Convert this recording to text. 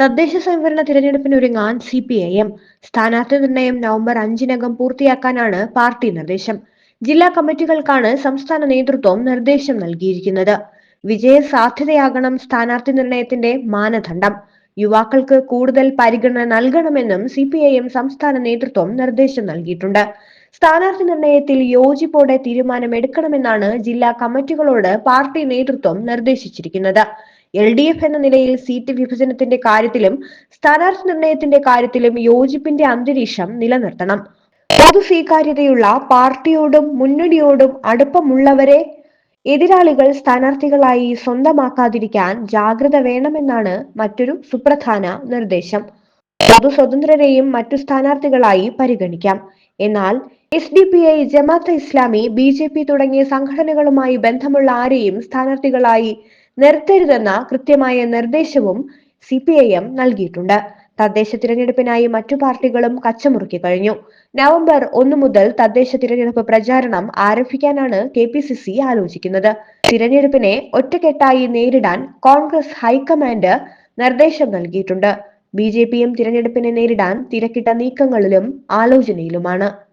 തദ്ദേശ സ്വയംഭരണ തിരഞ്ഞെടുപ്പിന് ഒരുങ്ങാൻ സി പി ഐ എം. സ്ഥാനാർത്ഥി നിർണയം നവംബർ അഞ്ചിനകം പൂർത്തിയാക്കാനാണ് പാർട്ടി നിർദ്ദേശം. ജില്ലാ കമ്മിറ്റികൾക്കാണ് സംസ്ഥാന നേതൃത്വം നിർദ്ദേശം നൽകിയിരിക്കുന്നത്. വിജയ സാധ്യതയാകണം സ്ഥാനാർത്ഥി നിർണയത്തിന്റെ മാനദണ്ഡം. യുവാക്കൾക്ക് കൂടുതൽ പരിഗണന നൽകണമെന്നും സി പി ഐ എം സംസ്ഥാന നേതൃത്വം നിർദ്ദേശം നൽകിയിട്ടുണ്ട്. സ്ഥാനാർത്ഥി നിർണയത്തിൽ യോജിപ്പോടെ തീരുമാനമെടുക്കണമെന്നാണ് ജില്ലാ കമ്മിറ്റികളോട് പാർട്ടി നേതൃത്വം നിർദ്ദേശിച്ചിരിക്കുന്നത്. എൽ ഡി എഫ് എന്ന നിലയിൽ സീറ്റ് വിഭജനത്തിന്റെ കാര്യത്തിലും സ്ഥാനാർത്ഥി നിർണയത്തിന്റെ കാര്യത്തിലും യോജിപ്പിന്റെ അന്തരീക്ഷം നിലനിർത്തണം. പൊതു സ്വീകാര്യതയുള്ള പാർട്ടിയോടും മുന്നണിയോടും അടുപ്പമുള്ളവരെ എതിരാളികൾ സ്ഥാനാർത്ഥികളായി സ്വന്തമാക്കാതിരിക്കാൻ ജാഗ്രത വേണമെന്നാണ് മറ്റൊരു സുപ്രധാന നിർദ്ദേശം. പൊതു സ്വതന്ത്രരെയും മറ്റു സ്ഥാനാർത്ഥികളായി പരിഗണിക്കാം. എന്നാൽ S D P I Jamaat Islami B J P തുടങ്ങിയ സംഘടനകളുമായി ബന്ധമുള്ള ആരെയും സ്ഥാനാർത്ഥികളായി നിർത്തരുതെന്ന കൃത്യമായ നിർദ്ദേശവും സി പി ഐ എം നൽകിയിട്ടുണ്ട്. തദ്ദേശ തിരഞ്ഞെടുപ്പിനായി മറ്റു പാർട്ടികളും കച്ചമുറുക്കി കഴിഞ്ഞു. നവംബർ ഒന്ന് മുതൽ തദ്ദേശ തിരഞ്ഞെടുപ്പ് പ്രചാരണം ആരംഭിക്കാനാണ് കെ പി സി സി ആലോചിക്കുന്നത്. തിരഞ്ഞെടുപ്പിനെ ഒറ്റക്കെട്ടായി നേരിടാൻ കോൺഗ്രസ് ഹൈക്കമാൻഡ് നിർദ്ദേശം നൽകിയിട്ടുണ്ട്. ബി ജെ പിയും തിരഞ്ഞെടുപ്പിനെ നേരിടാൻ തിരക്കിട്ട നീക്കങ്ങളിലും ആലോചനയിലുമാണ്.